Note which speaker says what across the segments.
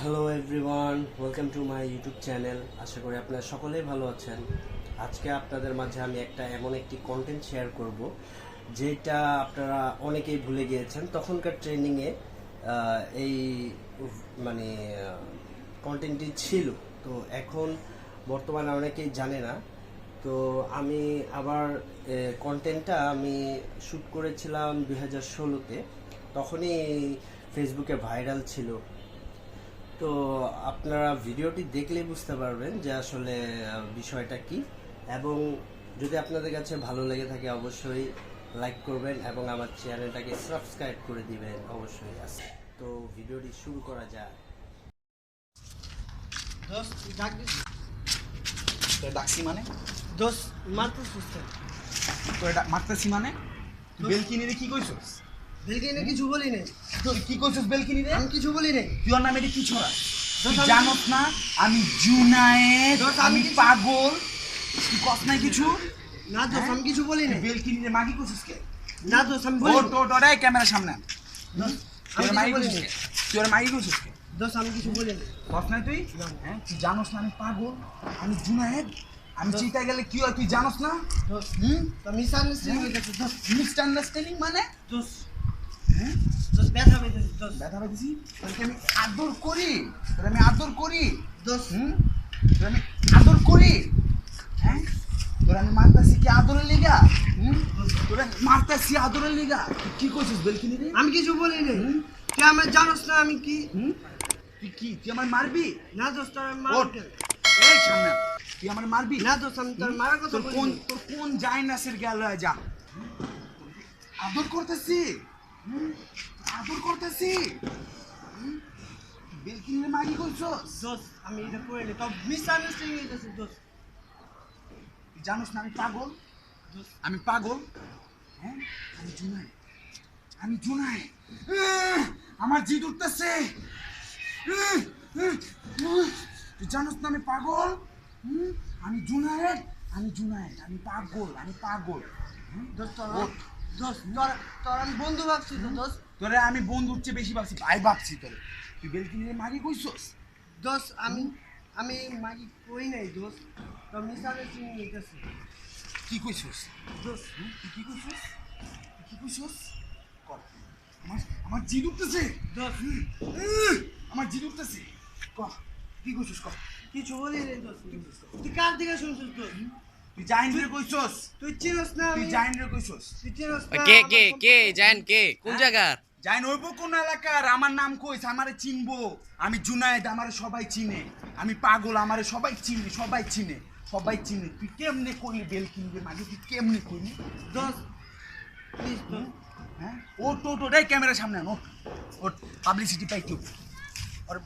Speaker 1: Hello everyone welcome to my YouTube channel আশা করি আপনারা সকলেই ভালো আছেন। আজকে আপনাদের মাঝে আমি একটা এমন একটি কন্টেন্ট শেয়ার করব, যেটা আপনারা অনেকেই ভুলে গিয়েছেন। তখনকার ট্রেনিংয়ে এই মানে কন্টেন্টটি ছিল। তো এখন বর্তমানে অনেকেই জানে না। তো আমি আবার কন্টেন্টটা আমি শ্যুট করেছিলাম দুই হাজার ষোলোতে। তখনই ফেসবুকে ভাইরাল ছিল। তো আপনারা ভিডিওটি দেখলেই বুঝতে পারবেন যে আসলে বিষয়টা কি। এবং যদি আপনাদের কাছে ভালো লেগে থাকে অবশ্যই লাইক করবেন এবং আমার চ্যানেলটাকে সাবস্ক্রাইব করে দিবেন অবশ্যই আছে। তো ভিডিওটি শুরু করা
Speaker 2: তোর ডাকছি মানে?
Speaker 3: দোস্ত মারতে সুস্থ
Speaker 2: তোর ডা- মারতেছি মানে? বেলকিনি রে কি কইছস?
Speaker 3: ভেলকে কিছু বলি নাই
Speaker 2: তুই কি কইছস বেলকিনি রে
Speaker 3: আমি কিছু বলি নাই
Speaker 2: তুই ওর নামে কি ছড়া? তুই জানোস না আমি জুনায়েদ
Speaker 3: আমি
Speaker 2: পাগল। তুই কস নাই কিছু?
Speaker 3: না দোস্ত আমি কিছু বলি নাই
Speaker 2: বেলকিনি রে মাগি কইছস কে
Speaker 3: না দোস্ত আমি বলি
Speaker 2: তো তো রে ক্যামেরার সামনে।
Speaker 3: আমি
Speaker 2: মাগি
Speaker 3: কিছু বলি
Speaker 2: কইছস
Speaker 3: নাই
Speaker 2: কে? তুই ওর মাগি কইছস কে?
Speaker 3: দোস্ত আমি কিছু বলি নাই
Speaker 2: কস নাই তুই?
Speaker 3: না।
Speaker 2: হ্যাঁ? তুই জানোস না আমি পাগল আমি জুনায়েদ আমি চিন্তা গেলে কি হয় তুই জানোস না? হুম?
Speaker 3: তো মিসআন্ডারস্ট্যান্ডিং হয়ে? গেছে দোস্ত।
Speaker 2: মিসআন্ডারস্ট্যান্ডিং মানে? হ্যাঁ
Speaker 3: দোস্ত ব্যথা দোস্ত।
Speaker 2: ব্যথা পেয়েছি তোকে আমি আদর করি? তোর আমি আদর করি?
Speaker 3: দোস্ত।
Speaker 2: হুম? তোর আমি আদর করি? হ্যাঁ? তোর আমি মারতাছি কি আদরের লিগা? হুম? তোর মারতাছি আদরের লিগা? তুই কি করছিস বেলকিনি রে?
Speaker 3: আমি কিছু বলি নাই তুই আমার জানোস না আমি কি?
Speaker 2: হুম? তুই কি? তুই আমার মারবি?
Speaker 3: না দোস্ত তোর আমি
Speaker 2: ওঠ। এই সামনে। তুই আমার মারবি?
Speaker 3: না দোস্ত আমি তোর মারার কথা
Speaker 2: তোর কোন তোর কোন জাইনাসের গেল যা। আদর করতেছি? আদর করতেছি। হুম? বেলকিনি রে মাগি করছস
Speaker 3: দোস্ত আমি এটা করে নি তো মিসআন্ডারস্ট্যান্ডিং হয়ে গেছে দোস্ত।
Speaker 2: তুই জানোস না আমি পাগল? আমি পাগল? হ্যাঁ? আমি জুনাই। আমি জুনাই! আমার জিদ উঠতেছে! তুই জানোস না আমি পাগল? আমি জুনায়েদ আমি জুনায়েদ আমি পাগল আমি পাগল। হুম?
Speaker 3: দোস্ত। দোস্ত তোর তোর আমি বন্ধু ভাবছি তো দোস্ত।
Speaker 2: তোরে আমি বন্ধুর চেয়ে বেশি ভাবছি ভাই ভাবছি তোরে। তুই বেলকিনি মাগি কইছস?
Speaker 3: দোস্ত আমি আমি মাগি কই নাই দোস্ত। তো মিসআন্ডারস্ট্যান্ডিং হইতেছে
Speaker 2: কি কইছস?
Speaker 3: দোস্ত?
Speaker 2: তুই কি কইছস? কি কইছস? কর। আমার আমার জিদ উঠতেছে।
Speaker 3: দোস্ত!
Speaker 2: আমার জিদ উঠতেছে। কহ কি কইছস কহ?
Speaker 3: কিছু বলি নাই দোস্ত। তুই কার দিকে শুনছিস দোস্ত?
Speaker 2: তুই জাইন রে কইছস।
Speaker 3: তুই চিনস না
Speaker 2: তুই
Speaker 3: আমি?
Speaker 2: জাইন রে কইছস।
Speaker 3: তুই চিনস না
Speaker 4: কে
Speaker 3: আমার
Speaker 4: কে কে জান কে? কোন
Speaker 2: হ্যাঁ?
Speaker 4: জায়গার?
Speaker 2: জাইন হইব কোন এলাকার? আমার নাম কইছ আমারে চিনবো। আমি জুনায়েদ আমারে সবাই চিনে। আমি পাগল আমারে সবাই চিনে সবাই চিনে সবাই চিনে। তুই কেমনে করলি বেল কিনবে? মাগে তুই কেমনে করলি?
Speaker 3: প্লিজ
Speaker 2: হ্যাঁ? ও তো তো ক্যামেরার সামনে আন, ওঠ। পাবলিসিটি পাই কেউ আর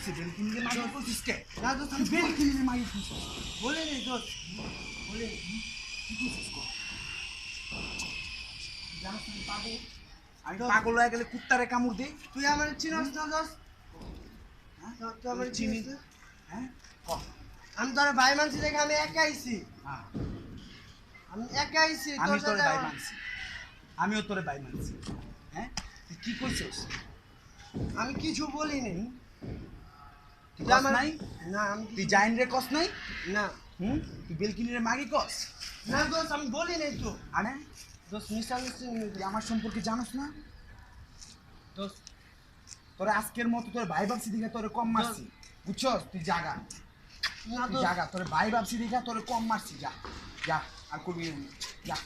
Speaker 2: কেন তুই কে বেল কিনবে মাগে কইছিস কে
Speaker 3: না দোস্ত
Speaker 2: তুই
Speaker 3: আমি
Speaker 2: বেল কিনবে মাগে
Speaker 3: বলি দোস্ত বলি।
Speaker 2: কি কইছিস না। পাগল আমি পাগল হয়ে গেলে কুত্তারে কামড়
Speaker 3: তুই আমার চিনস না দোস্ত
Speaker 2: হ্যাঁ?
Speaker 3: তো- তুই আমার চিনিস
Speaker 2: হ্যাঁ?
Speaker 3: আমি তোর ভাই মানছি দেখে আমি একা আইছি।
Speaker 2: হ্যাঁ।
Speaker 3: আমি একা আইছি
Speaker 2: আমি
Speaker 3: তোর
Speaker 2: বাই মানছি। আমিও তোরে বাই মানছি। হ্যাঁ? তুই কি করছিস
Speaker 3: আমি কিছু বলি নাই
Speaker 2: তুই
Speaker 3: তুই
Speaker 2: কস
Speaker 3: আমার-
Speaker 2: নাই?
Speaker 3: না আমি
Speaker 2: তুই
Speaker 3: কিছু-
Speaker 2: জাইন রে কস নাই?
Speaker 3: না।
Speaker 2: হুম? তুই বেলকিনি রে মাগি কস?
Speaker 3: না দোস্ত আমি বলি নাই তো।
Speaker 2: আরে?
Speaker 3: দোস্ত মিসআন্ডারস্ট্যান্ডিং
Speaker 2: তুই আমার সম্পর্কে জানোস না? তোরে আজকের মতো তোর ভাই ভাবছি দিঘা তোরে কম মারছি। বুঝছস? তুই জাগা।
Speaker 3: না
Speaker 2: জাগা। তোর ভাই ভাবছি দিঘা তোরে কম মারছি। যা যা আর করবি যা।